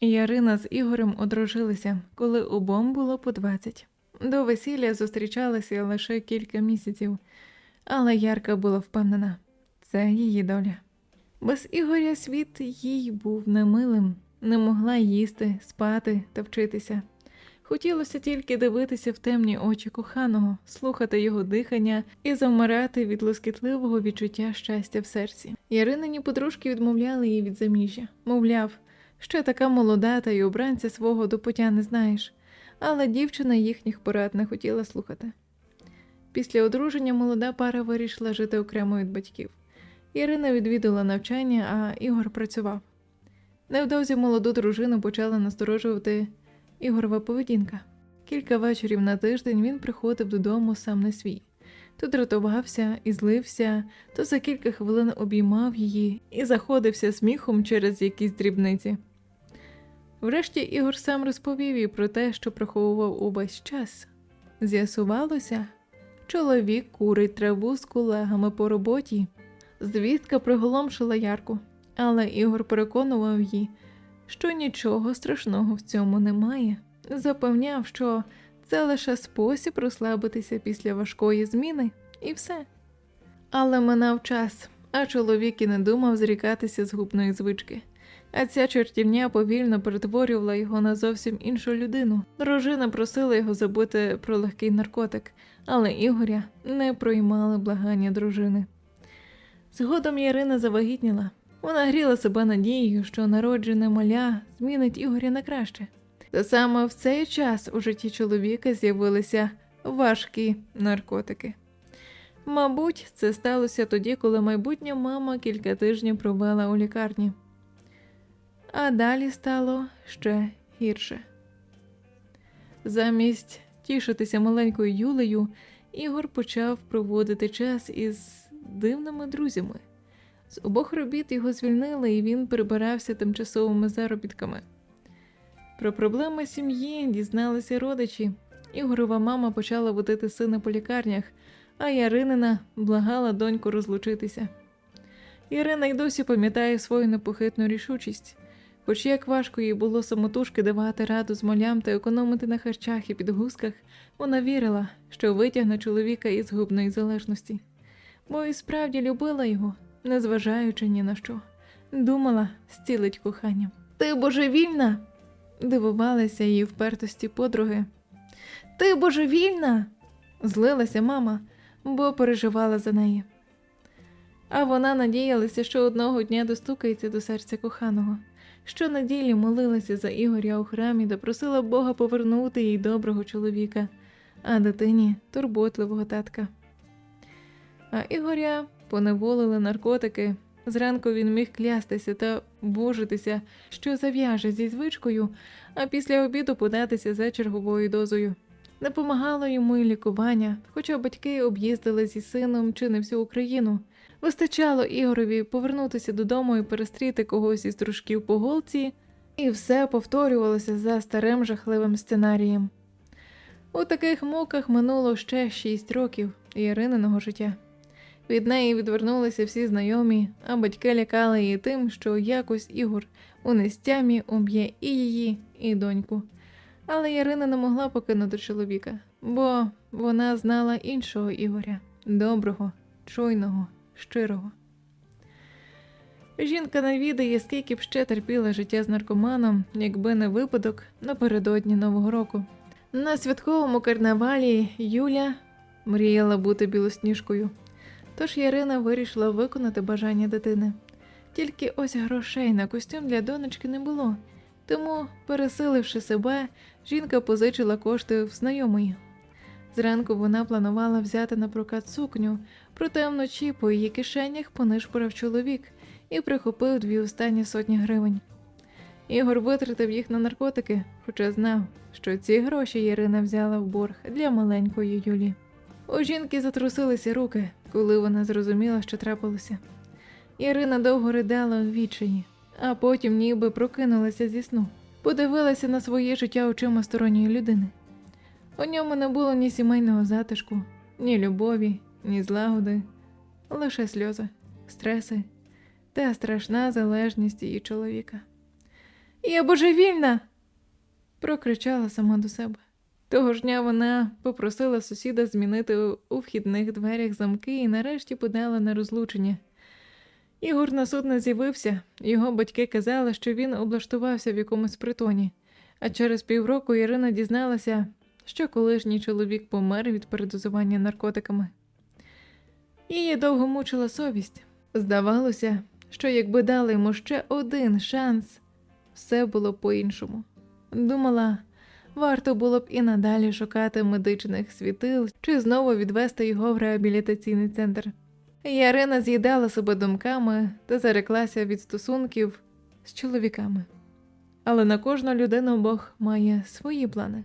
Ярина з Ігорем одружилися, коли обом було по 20. До весілля зустрічалися лише кілька місяців, але Ярка була впевнена це її доля. Без Ігоря світ їй був немилим, не могла їсти, спати та вчитися. Хотілося тільки дивитися в темні очі коханого, слухати його дихання і завмирати від лоскітливого відчуття щастя в серці. Яринині подружки відмовляли її від заміжжя, мовляв, ще така молода та й обранця свого до пуття не знаєш, але дівчина їхніх порад не хотіла слухати. Після одруження молода пара вирішила жити окремо від батьків. Ірина відвідала навчання, а Ігор працював. Невдовзі молоду дружину почала насторожувати Ігорова поведінка. Кілька вечорів на тиждень він приходив додому сам не свій. То дратувався і злився, то за кілька хвилин обіймав її і заходився сміхом через якісь дрібниці. Врешті Ігор сам розповів їй про те, що приховував увесь час. З'ясувалося, чоловік курить траву з колегами по роботі. Звістка приголомшила Ярку, але Ігор переконував її, що нічого страшного в цьому немає. Запевняв, що це лише спосіб розслабитися після важкої зміни, і все. Але минав час, а чоловік і не думав зрікатися з губної звички. А ця чортівня повільно перетворювала його на зовсім іншу людину. Дружина просила його забути про легкий наркотик, але Ігоря не проймали благання дружини. Згодом Ярина завагітніла. Вона гріла себе надією, що народжене маля змінить Ігоря на краще. Та саме в цей час у житті чоловіка з'явилися важкі наркотики. Мабуть, це сталося тоді, коли майбутня мама кілька тижнів провела у лікарні. А далі стало ще гірше. Замість тішитися маленькою Юлею, Ігор почав проводити час із дивними друзями. З обох робіт його звільнили, і він перебирався тимчасовими заробітками. Про проблеми сім'ї дізналися родичі. Ігорова мама почала водити сина по лікарнях, а Яринина благала доньку розлучитися. Ірина й досі пам'ятає свою непохитну рішучість. Хоч як важко їй було самотужки давати раду з молям та економити на харчах і підгузках, вона вірила, що витягне чоловіка із губної залежності, бо і справді любила його, незважаючи ні на що. Думала, зцілить коханням. Ти божевільна? дивувалася її впертості подруги. Ти божевільна? злилася мама, бо переживала за неї. А вона надіялася, що одного дня достукається до серця коханого. Щонеділі молилася за Ігоря у храмі та просила Бога повернути їй доброго чоловіка, а дитині турботливого татка. А Ігоря поневолили наркотики. Зранку він міг клястися та божитися, що зав'яже зі звичкою, а після обіду податися за черговою дозою. Не помагало йому і лікування, хоча батьки об'їздили зі сином чи не всю Україну. Вистачало Ігорові повернутися додому і перестріти когось із дружків по голці, і все повторювалося за старим жахливим сценарієм. У таких муках минуло ще шість років Ярининого життя. Від неї відвернулися всі знайомі, а батьки лякали її тим, що якось Ігор у нестямі уб'є і її, і доньку. Але Ярина не могла покинути чоловіка, бо вона знала іншого Ігоря доброго, чуйного, щирого. Жінка не відає, скільки б ще терпіла життя з наркоманом, якби не випадок напередодні Нового року. На святковому карнавалі Юля мріяла бути білосніжкою. Тож Ярина вирішила виконати бажання дитини. Тільки ось грошей на костюм для донечки не було, тому, пересиливши себе, жінка позичила кошти в знайомої. Зранку вона планувала взяти на прокат сукню, проте вночі по її кишенях понишпорив чоловік і прихопив дві останні сотні гривень. Ігор витратив їх на наркотики, хоча знав, що ці гроші Ярина взяла в борг для маленької Юлі. У жінки затрусилися руки, коли вона зрозуміла, що трапилося. Ірина довго ридала у відчаї, а потім ніби прокинулася зі сну, подивилася на своє життя очима сторонньої людини. У ньому не було ні сімейного затишку, ні любові, ні злагоди, лише сльози, стреси та страшна залежність її чоловіка. Я божевільна. прокричала сама до себе. Того ж дня вона попросила сусіда змінити у- вхідних дверях замки і нарешті подала на розлучення. Ігор на суд не з'явився. Його батьки казали, що він облаштувався в якомусь притоні. А через півроку Ірина дізналася, що колишній чоловік помер від передозування наркотиками. Її довго мучила совість. Здавалося, що якби дали йому ще один шанс, все було по-іншому. Думала, варто було б і надалі шукати медичних світил чи знову відвести його в реабілітаційний центр. Ярина з'їдала себе думками та зареклася від стосунків з чоловіками. Але на кожну людину Бог має свої плани.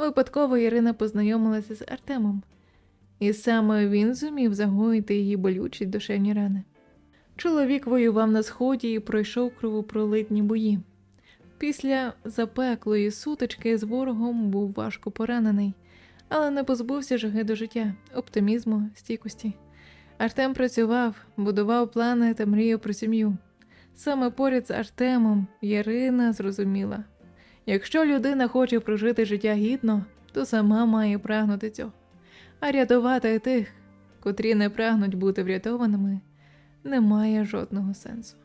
Випадково Ірина познайомилася з Артемом, і саме він зумів загоїти її болючі душевні рани. Чоловік воював на сході і пройшов кровопролитні бої. Після запеклої сутички з ворогом був важко поранений, але не позбувся жаги до життя, оптимізму, стійкості. Артем працював, будував плани та мріяв про сім'ю. Саме поряд з Артемом Ярина зрозуміла: якщо людина хоче прожити життя гідно, то сама має прагнути цього. А рятувати тих, котрі не прагнуть бути врятованими, немає жодного сенсу.